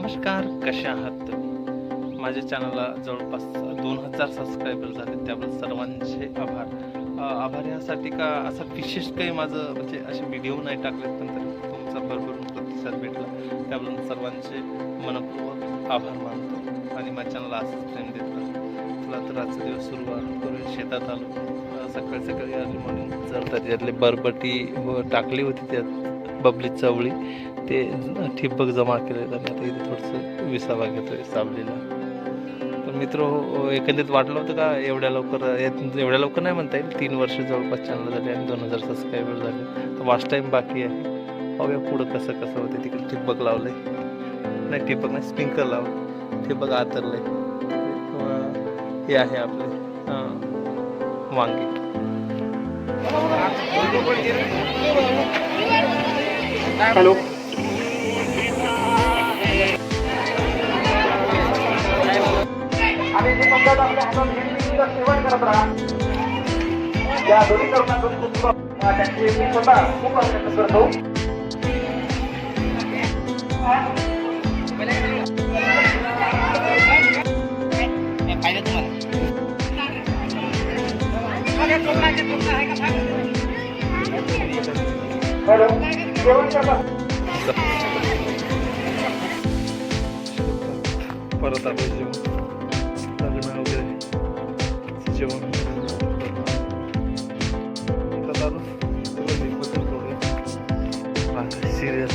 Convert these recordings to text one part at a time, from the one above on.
नमस्कार कशा आहात तुम्ही? माझ्या चॅनलला जवळपास दोन हजार सबस्क्रायबर झाले त्याबद्दल सर्वांचे आभार. आभार यासाठी का असं विशेष काही माझं म्हणजे असे व्हिडिओ नाही टाकलेत पण तरी तुमचा भरभर प्रतिसाद भेटला. त्याबद्दल सर्वांचे मनपूर्वक आभार मानतो आणि माझ्या चॅनलला असंच प्रेम देत राहा. तुला तर आजचा दिवस सुरुवात करून शेतात आलो. सकाळी सकाळी आली म्हणून जर त्याच्यातले बरबटी टाकली होती त्यात. बबली चवळी ते ठिबक जमा केले आणि आता इथे थोडंसं विसावा घेतोय सावलीला तर मित्र हो, एकंदरीत वाटलं होतं का एवढ्या लवकर एवढ्या लवकर नाही म्हणता येईल तीन वर्ष जवळपास चॅनल झाले आणि दोन हजार सबस्क्रायबर झाले. तर वास्ट टाईम बाकी आहे. पाहूया पुढं कसं कसं होते तिकडे ठिबक लावलंय. नाही ठिबक नाही स्प्रिंकल लावलं ठिबक आतरलं आहे हे आहे आपले अं, वांगी. हॅलो. आणि जे म्हणतात आपल्या हातात हिरवीचं सेवन करत राहा. या दोन्ही तरुणांकडून खूप अं, त्यांची मी स्वतः खूप अभिनंदन करतो. हॅलो. परत आपण जेवण. लग्न वगैरे. जेवण. आता आलो सिरियल.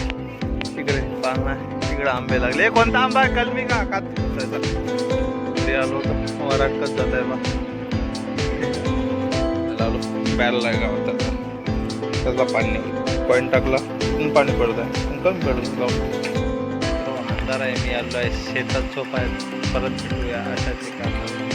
तिकडे पान आहे. तिकडे आंबे लागले. ए, कोणता आंबा आहे? कलमी का? का ते आलो होतो. वराटकच जात आहे बा. आलो. प्यायला लागला होता. आता त्याचा पाणी. पॉईंट टाकला. तिथून पाणी पडत आहे. कमी पडत गाव अंधार आहे मी आलो आहे शेतात झोप आहे. परत भेटूया अशाच एका